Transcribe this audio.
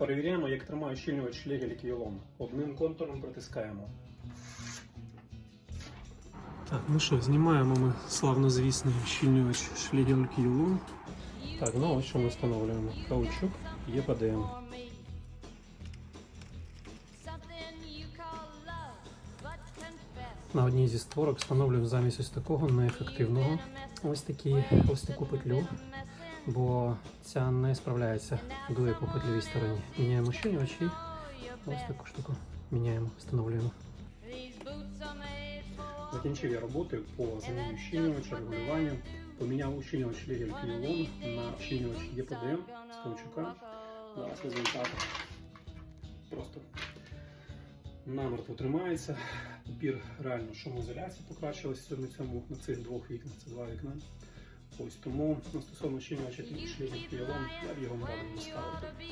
Перевіряємо, як тримає щільнювач шлегель квілон. Одним контуром притискаємо. Так, ну що, знімаємо ми славнозвісний щільнювач шлегель квілон. Так, ну ось що ми встановлюємо. Каучук ЄПДМ. На одній зі створок встановлюємо замість ось такого неефективного ось, такі, ось таку петлю, бо ця не справляється дує по петлевій стороні. Міняємо щільнювач і ось таку штуку міняємо, встановлюємо. Закінчив я роботи по заміні щільнювача, регулюванню. Поміняв ущільнювач Легель Квілон на ущільнювач ЄПДМ з Каучука. Зараз результат просто намертво тримається. Папір реально шумоізоляція покращилася на цьому на цих двох вікнах, це два вікна. Ось тому на стосовно щільнювача Легель Квілон я б його не радив ставити.